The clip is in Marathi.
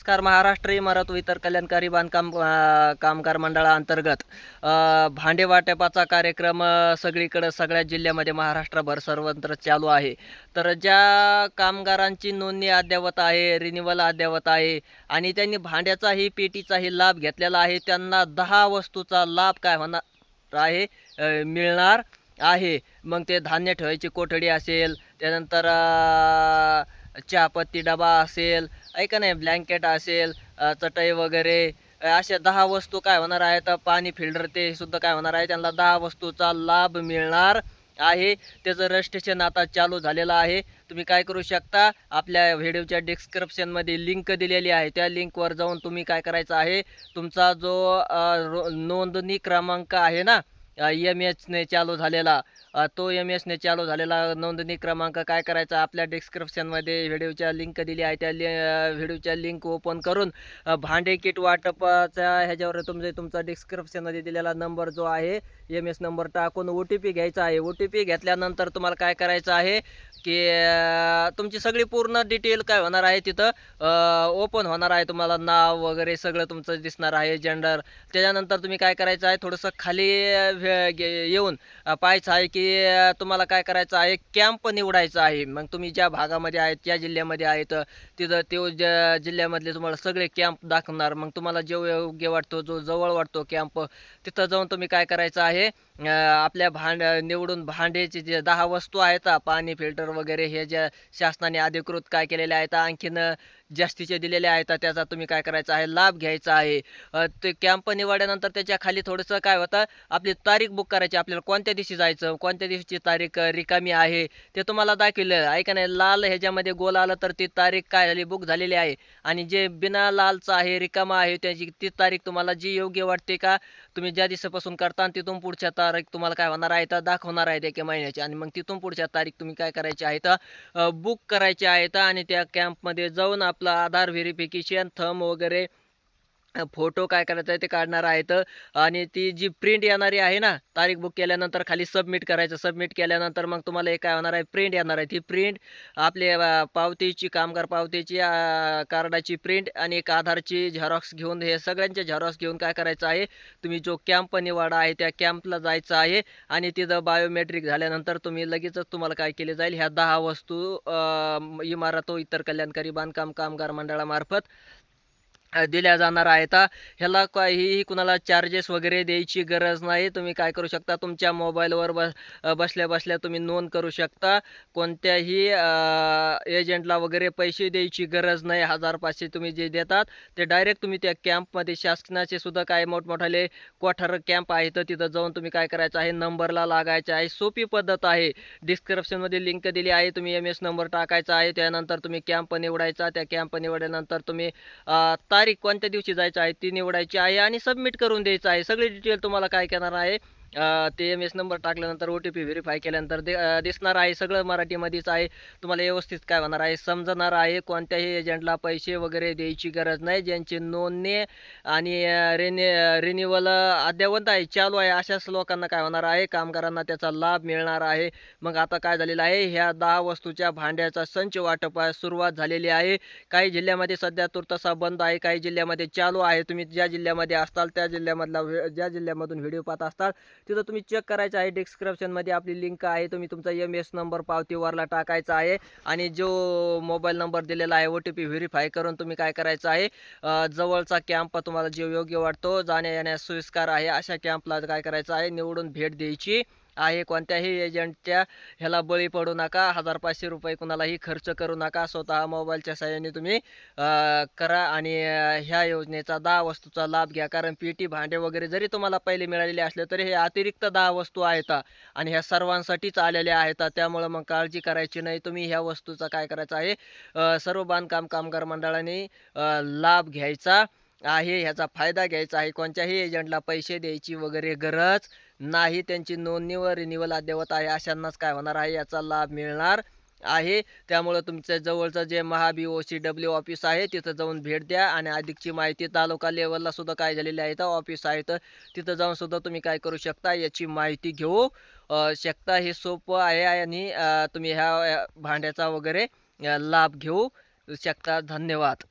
नमस्कार महाराष्ट्र इमारत व इतर कल्याणकारी बांधकाम कामगार मंडळाअंतर्गत अ, भांडे वाटपाचा कार्यक्रम सगळीकडं सगळ्या जिल्ह्यामध्ये महाराष्ट्रभर सर्वत्र चालू आहे. तर ज्या कामगारांची नोंदणी अद्ययावत आहे रिन्युअल अद्ययावत आहे आणि त्यांनी भांड्याचाही पेटीचाही लाभ घेतलेला आहे त्यांना दहा वस्तूचा लाभ काय होणार आहे मिळणार आहे. मग ते धान्य ठेवायची कोठडी असेल त्यानंतर चहापत्ती डबा असेल ऐका नाही ब्लँकेट असेल चटई वगैरे अशा दहा वस्तू काय होणार आहेत? पाणी फिल्टर ते सुद्धा काय होणार आहे? त्यांना दहा वस्तूचा लाभ मिळणार आहे. त्याचं रजिस्ट्रेशन आता चालू झालेलं आहे. तुम्ही काय करू शकता? आपल्या व्हिडिओच्या डिस्क्रिप्शनमध्ये लिंक दिलेली आहे. त्या लिंकवर जाऊन तुम्ही काय करायचं आहे? तुमचा जो रो- नोंदणी क्रमांक आहे ना एम एचने चालू झालेला तो एम एसने चालू झालेला नोंदणी क्रमांक काय करायचा आपल्या डिस्क्रिप्शनमध्ये व्हिडिओच्या लिंक दिली आहे. त्या लि व्हिडिओच्या लिंक ओपन करून भांडे किट वाटपाचा ह्याच्यावर तुमचे तुमचा डिस्क्रिप्शनमध्ये दिलेला नंबर जो आहे एम एस नंबर टाकून ओ टी पी घ्यायचा आहे. ओ टी पी घेतल्यानंतर तुम्हाला काय करायचं आहे की तुमची सगळी पूर्ण डिटेल काय होणार आहे तिथं ओपन होणार आहे तुम्हाला. नाव वगैरे सगळं तुमचं दिसणार आहे जेंडर त्याच्यानंतर तुम्ही काय करायचं आहे थोडंसं खाली गे- येऊन पाहायचं आहे की की तुम्हाला काय करायचं आहे? कॅम्प निवडायचा आहे. मग तुम्ही ज्या भागामध्ये आहेत ज्या जिल्ह्यामध्ये आहेत तिथं तो ज्या जिल्ह्यामधले तुम्हाला सगळे कॅम्प दाखवणार. मग तुम्हाला जो योग्य वाटतो जो जवळ वाटतो कॅम्प तिथं जाऊन तुम्ही काय करायचं आहे? आपल्या भांड निवडून भांड्याचे जे दहा वस्तू आहेत पाणी फिल्टर वगैरे हे ज्या शासनाने अधिकृत काय केलेले आहेत आणखीन जास्तीचे दिलेले आहेत त्याचा तुम्ही काय करायचा आहे? लाभ घ्यायचा आहे. ते कॅम्प निवडल्यानंतर त्याच्याखाली थोडंसं काय होतं? आपली तारीख बुक करायची आपल्याला कोणत्या दिवशी जायचं कोणत्या दिवशीची तारीख रिकामी आहे ते तुम्हाला दाखवलं. ऐका नाही लाल ह्याच्यामध्ये गोल आलं तर ती तारीख काय झाली बुक झालेली आहे. आणि जे बिना लालचं आहे रिकामा आहे त्याची ती तारीख तुम्हाला जी योग्य वाटते का तुम्ही ज्या दिवसापासून करता आणि तिथून पुढच्या तारीख तुम्हाला काय होणार आहे तर दाखवणार आहे एका महिन्याची. आणि मग तिथून पुढच्या तारीख तुम्ही काय करायची आहे तर बुक करायचे आहेत आणि त्या कॅम्पमध्ये जाऊन आपलं आधार व्हेरिफिकेशन थम वगैरे फोटो काय करायचं आहे ते काढणार आहेत आणि ती जी प्रिंट येणारी आहे ना तारीख बुक केल्यानंतर खाली सबमिट करायचं. सबमिट केल्यानंतर मग तुम्हाला एक काय होणार आहे? प्रिंट येणार आहे. ती प्रिंट आपली पावतीची कामगार पावतीची कार्डाची प्रिंट आणि एक आधारची झेरॉक्स घेऊन हे सगळ्यांचे झेरॉक्स घेऊन काय करायचं आहे? तुम्ही जो कॅम्प निवाडा आहे त्या कॅम्पला जायचं आहे आणि तिथं बायोमेट्रिक झाल्यानंतर तुम्ही लगेचच तुम्हाला काय केले जाईल? ह्या दहा वस्तू इमारतो इतर कल्याणकारी बांधकाम कामगार मंडळामार्फत दिल्या जाणार आहेत. ह्याला काहीही कुणाला चार्जेस वगैरे द्यायची गरज नाही. तुम्ही काय करू शकता? तुमच्या मोबाईलवर बस बसल्या बसल्या तुम्ही नोंद करू शकता. कोणत्याही एजंटला वगैरे पैसे द्यायची गरज नाही. हजार पाचशे तुम्ही जे देतात ते डायरेक्ट तुम्ही त्या कॅम्पमध्ये शासनाचे सुद्धा काय मोठमोठाले कोठार कॅम्प आहेत तिथं जाऊन तुम्ही काय करायचं आहे? नंबरला लागायचं आहे. सोपी पद्धत आहे. डिस्क्रिप्शनमध्ये लिंक दिली आहे. तुम्ही एम एस नंबर टाकायचा आहे. त्यानंतर तुम्ही कॅम्प निवडायचा. त्या कॅम्प निवडल्यानंतर तुम्ही ता तारीख कोणत्या दिवशी जायचं आहे ती निवडायची आहे आणि सबमिट करून द्यायचं आहे. सगळी डिटेल तुम्हाला काय करणार आहे ते एम एस नंबर टाकल्यानंतर ओ टी पी व्हेरीफाय केल्यानंतर दे दिसणार आहे सगळं मराठीमध्येच आहे. तुम्हाला व्यवस्थित काय होणार आहे समजणार आहे कोणत्याही एजंटला पैसे वगैरे द्यायची गरज नाही ज्यांची नोंदणी आणि रिने रिन्युअल अद्यावत आहे चालू आहे अशाच लोकांना काय होणार आहे कामगारांना त्याचा लाभ मिळणार आहे. मग आता काय झालेलं आहे ह्या दहा वस्तूच्या भांड्याचा संच वाटपास सुरुवात झालेली आहे. काही जिल्ह्यामध्ये सध्या तुर्तसा बंद आहे काही जिल्ह्यामध्ये चालू आहे. तुम्ही ज्या जिल्ह्यामध्ये असताल त्या जिल्ह्यामधला ज्या जिल्ह्यामधून व्हिडिओ पाहत असताल तिथं तुम्ही चेक करायचं आहे डिस्क्रिप्शनमध्ये आपली लिंक आहे. तुम्ही तुमचा एम एस नंबर पावतीवरला टाकायचा आहे. आणि जो मोबाईल नंबर दिलेला आहे ओ टी पी व्हेरीफाय करून तुम्ही काय करायचं आहे जवळचा कॅम्प तुम्हाला जे योग्य वाटतो जाण्या येण्यास सोयीस्कर आहे. अशा कॅम्पला काय करायचं आहे? निवडून भेट द्यायची. आहे. कोणत्याही एजंटच्या ह्याला बळी पडू नका. हजार पाचशे रुपये कुणालाही खर्च करू नका. स्वतः मोबाईलच्या सहाय्याने तुम्ही करा आणि ह्या योजनेचा दहा वस्तूचा लाभ घ्या. कारण पेटी भांडे वगैरे जरी तुम्हाला पहिले मिळालेले असले तरी हे अतिरिक्त दहा वस्तू आहेत. आणि ह्या सर्वांसाठीच आलेल्या आहेत. त्यामुळं मग काळजी करायची नाही. तुम्ही ह्या वस्तूचा काय करायचं आहे? सर्व बांधकाम कामगार मंडळाने लाभ घ्यायचा आहे. ह्याचा फायदा घ्यायचा आहे. कोणत्याही एजंटला पैसे द्यायची वगैरे गरज नाही त्यांची नोंदणी व रिन्युअल अद्ययावत आहे अशांनाच काय होणार आहे याचा लाभ मिळणार आहे. त्यामुळं तुमच्या जवळचं जे Maha B O C W office आहे तिथं जाऊन भेट द्या आणि अधिकची माहिती तालुका लेवलला सुद्धा काय झालेली आहे ऑफिस आहेत तिथं जाऊन सुद्धा तुम्ही काय करू शकता याची माहिती घेऊ. शकता हे सोपं आहे आणि तुम्ही ह्या भांड्याचा वगैरे लाभ घेऊ शकता. धन्यवाद.